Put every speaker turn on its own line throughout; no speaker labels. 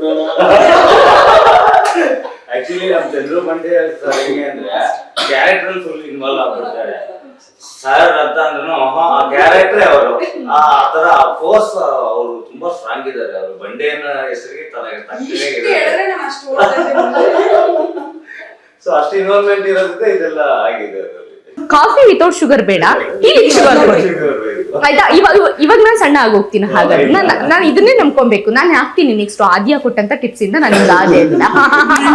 Actually ನಮ್ ಚಂದ್ರು ಬಂಡೆ sir ಹೆಂಗೆ ಅಂದ್ರೆ ಕ್ಯಾರೆಕ್ಟರ್ ಫುಲ್ ಇನ್ವಾಲ್ವ್ ಆಗ್ಬಿಡ್ತಾರೆ. ಸರ್ ಅಂತ ಅಂದ್ರೂ ಆ ಕ್ಯಾರೆಕ್ಟರ್ ಅವರು. ಆ ತರ ಫೋರ್ಸ್ ಅವರು ತುಂಬಾ ಸ್ಟ್ರಾಂಗ್ ಇದ್ದಾರೆ. ಅವರು ಬಂಡೆಯನ್ನ ಹೆಸರಿಗೆ. ಸೊ ಅಷ್ಟು ಇನ್ವಾಲ್ವ್ಮೆಂಟ್ ಇರೋದ್ರಿಂದ ಇದೆಲ್ಲ ಆಗಿದೆ.
ಕಾಫಿ ವಿತೌಟ್ ಶುಗರ್ ಬೇಡ. ಇಲ್ಲಿ ಶುಗರ್ ಕೊಡಿ ಆಯ್ತಾ? ಇವಾಗ ಇವಾಗ ನಾನು ಸಣ್ಣ ಆಗೋಗ್ತೀನಿ ಹಾಗಾದ್ರೆ. ನಾನು ನಾನು ಇದನ್ನೇ ನಂಬ್ಕೊಬೇಕು. ನಾನು ಹಾಕ್ತೀನಿ ನೆಕ್ಸ್ಟ್ ಆದ್ಯ ಕೊಟ್ಟಂತ ಟಿಪ್ಸ್ ಇಂದ ನಾನು ಅದೇ ಇಲ್ಲ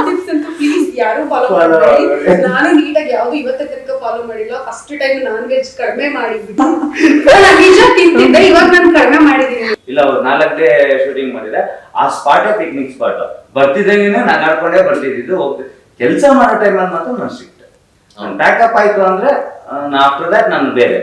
tips ಅಂತೂ please ಯಾರು ಫಾಲೋ ಮಾಡಬೇಡಿ. ನಾನು ನೀಟಾಗಿ ಯಾವ್ದು ಇವತ್ತ ತನಕ ಫಾಲೋ ಮಾಡಿಲ್ಲ. ಫಸ್ಟ್ ಟೈಮ್ ನಾನ್ ವೆಜ್ ಕಡಿಮೆ ಮಾಡಿದ್ಬಿಟ್ಟು. ನಾನು ನಿಜ ತಿಂತಿದ್ದೆ ಇವಾಗ ನಾನು ಕಡಿಮೆ ಮಾಡಿದೀನಿ
ಇಲ್ಲ ಅವ್ರು ನಾಲ್ಕು ಡೇ ಶೂಟಿಂಗ್ ಮಾಡಿದ್ರೆ ಆ ಸ್ಪಾಟೇ ಪಿಕ್ನಿಕ್ ಸ್ಪಾಟ್ ಬರ್ತಿದ್ದಂಗೆ ನಾನು ಆಡ್ಕೊಂಡೇ ಬರ್ತಿದ್ದು ಹೋಗ್ತಿದ್ದೆ ಕೆಲಸ ಮಾಡೋ ಟೈಮಲ್ಲಿ ಮಾತ್ರ ನಾನು ಸ್ಟ್ರಿಕ್ಟ್ ಪ್ಯಾಕಪ್ ಆಯ್ತು ಅಂದ್ರೆ ಆಫ್ಟರ್ ದಟ್ ನಾನು ಬೇರೆ.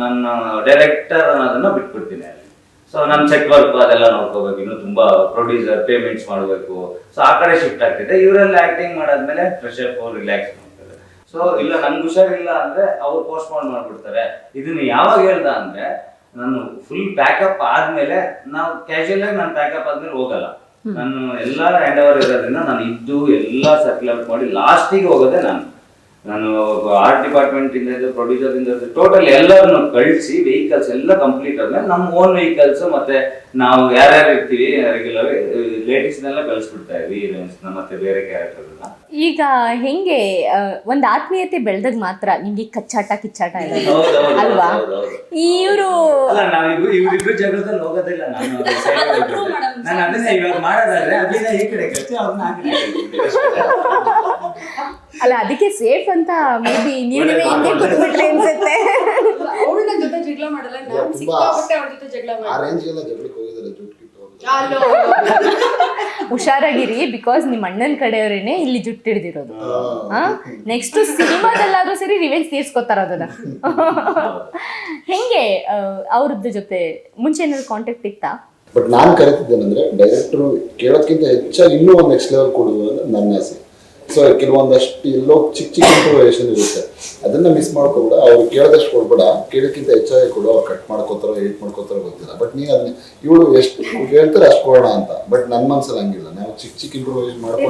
ನನ್ನ ಡೈರೆಕ್ಟರ್ ಅನ್ನೋದನ್ನ ಬಿಟ್ಬಿಡ್ತೀನಿ ಅಲ್ಲಿ. ಸೊ ನನ್ನ ಸೆಟ್ ವರ್ಕ್ ಅದೆಲ್ಲ ನೋಡ್ಕೋಬೇಕು. ಇನ್ನು ತುಂಬಾ ಪ್ರೊಡ್ಯೂಸರ್ ಪೇಮೆಂಟ್ಸ್ ಮಾಡಬೇಕು. ಸೊ ಆ ಕಡೆ ಶಿಫ್ಟ್ ಆಗ್ತಿದೆ. ಇವರೆಲ್ಲ ಆಕ್ಟಿಂಗ್ ಮಾಡಾದ್ಮೇಲೆ ಫ್ರೆಶಪ್ ರಿಲ್ಯಾಕ್ಸ್ ಮಾಡ್ತಾರೆ. ಸೊ ಇಲ್ಲ ನನ್ಗೆ ಹುಷಾರಿಲ್ಲ ಅಂದ್ರೆ ಅವ್ರು ಪೋಸ್ಟ್ಪೋನ್ ಮಾಡ್ಬಿಡ್ತಾರೆ. ಇದನ್ನ ಯಾವಾಗ ಹೇಳ್ದ ಅಂದ್ರೆ ನಾನು ಫುಲ್ ಪ್ಯಾಕಪ್ ಆದ್ಮೇಲೆ ನಾವು ಕ್ಯಾಶುಯಲ್ ಆಗಿ ನಾನು ಪ್ಯಾಕಪ್ ಆದ್ಮೇಲೆ ಹೋಗಲ್ಲ. ನಾನು ಎಲ್ಲ ಹ್ಯಾಂಡ್ ಓವರ್ ಇರೋದ್ರಿಂದ ನಾನು ಇದ್ದು ಎಲ್ಲ ಸರ್ಕಲ್ ಔಟ್ ಮಾಡಿ ಲಾಸ್ಟಿಗೆ ಹೋಗೋದೇ ನಾನು. ನಾನು ಆರ್ಟ್ ಡಿಪಾರ್ಟ್ಮೆಂಟ್ ಇಂದ ಪ್ರೊಡ್ಯೂಸರ್ ಇಂದ ಟೋಟಲ್ ಎಲ್ಲರನ್ನು ಕಳಿಸಿ ವೆಹಿಕಲ್ಸ್ ಎಲ್ಲ ಕಂಪ್ಲೀಟ್ ಆದ್ಮೇಲೆ ನಮ್ಮ ಓನ್ ವೆಹಿಕಲ್ಸ್ ಮತ್ತೆ ನಾವು ಯಾರ್ಯಾರು ಇರ್ತೀವಿ ರೆಗ್ಯುಲರ್ ಲೇಡೀಸ್ನೆಲ್ಲ ಕಳಿಸ್ಬಿಡ್ತಾ ಇದ್ವಿ ಹೀರೋಯಿನ್ಸ್ ಮತ್ತೆ ಬೇರೆ ಕ್ಯಾರೆಕ್ಟರ್
ಈಗ ಹೆಂಗೆ ಒಂದು ಆತ್ಮೀಯತೆ ಬೆಳೆದಾಗ ಮಾತ್ರ ನಿಮ್ಗೆ ಕಚ್ಚಾಟ ಕಿಚ್ಚಾಟ ಇಲ್ಲ ಅಲ್ವಾ ಇವರು
ಇವ್ರಿಬ್ರು ಜಗಳದಲ್ಲಿ ಹೋಗೋದಿಲ್ಲ ನಾನು. ನಾನು ಅದನ್ನ ಇವಾಗ ಮಾಡೋದಾದ್ರೆ ಅದನ್ನ ಈ ಕಡೆ ಕಚ್ಚಿ ಅವ್ರನ್ನ.
ಅಲ್ಲ ಅದಕ್ಕೆ ಸೇಫ್ ಅಂತ ಮೇ ಬಿ ನೀವು ನೀವೇ ಹಿಂದೆ ಕೂತ್ಬಿಟ್ರೆ ಅನ್ಸುತ್ತೆ.
ಅವಳು ನನ್ನ ಜೊತೆ ಜಗಳ ಮಾಡಲ್ಲ ನಾನು ಸಿಕ್ಕಾಪಟ್ಟೆ ಅವ್ಳ ಜೊತೆ ಜಗಳ
ಆ
ಮಾಡಿ
ರೇಂಜ್ಗೆಲ್ಲ ಜಗಳಕ್ಕೆ ಹೋಗಿದ್ದಾರೆ ಜುಟ್ಟು ಕಿತ್ತು ಹೋಗಿದ್ದಾರೆ.
ಅಲ್ಲೋ
ಹುಷಾರಾಗಿರಿ ಬಿಕಾಸ್ ನಿಮ್ಮ ಅಣ್ಣನ ಕಡೆಯವರೇನೆ ಇಲ್ಲಿ ಜುಟ್ಟು ಹಿಡ್ದಿರೋದು.
ಆ,
ನೆಕ್ಸ್ಟ್ ಸಿನಿಮಾದಲ್ಲಾದ್ರೂ ಸರಿ ರಿವೆಂಜ್ ತೀರ್ಸ್ಕೊತಾರ ಅದನ್ನ. ಹೆಂಗೆ ಅವ್ರದ್ದು ಜೊತೆ ಮುಂಚೆ ಏನಾದ್ರು ಕಾಂಟ್ಯಾಕ್ಟ್ ಇತ್ತಾ?
ಬಟ್ ನಾನು ಕರಿತಿದ್ದೇನೆಂದ್ರೆ ಡೈರೆಕ್ಟರ್ ಕೇಳೋದ್ಕಿಂತ ಹೆಚ್ಚಾಗಿ ಇನ್ನೂ ಒಂದು ನೆಕ್ಸ್ಟ್ ಲೆವೆಲ್ ಕೊಡುವುದು ಅಂತ ನನ್ನ ಆಸೆ. ಸೊ ಕೆಲವೊಂದಷ್ಟು ಎಲ್ಲೋ ಚಿಕ್ಕ ಚಿಕ್ಕ ಇಂಪ್ರೂವೇಷನ್ ಇರುತ್ತೆ. ಅದನ್ನ ಮಿಸ್ ಮಾಡ್ಕೊಬೇಡ ಅವ್ರು ಕೇಳಿದಷ್ಟು ಕೊಡ್ಬೇಡ. ಕೇಳಕ್ಕಿಂತ ಹೆಚ್ಚಾಗಿ ಕೊಡು ಅವ್ರು ಕಟ್ ಮಾಡ್ಕೋತಾರೋ ಏಟ್ ಮಾಡ್ಕೋತಾರೋ ಗೊತ್ತಿಲ್ಲ. ಬಟ್ ನೀ ಅದನ್ನ ಇವಳು ಎಷ್ಟು ಹೇಳ್ತಾರೆ ಅಷ್ಟು ಕೊಡೋಣ ಅಂತ. ಬಟ್ ನನ್ನ ಮನ್ಸಲ್ಲಿ ಹಂಗಿಲ್ಲ. ನಾವು ಚಿಕ್ಕ ಚಿಕ್ಕ ಇಂಪ್ರೂವೇಷನ್ ಮಾಡ್ಕೊಂಡು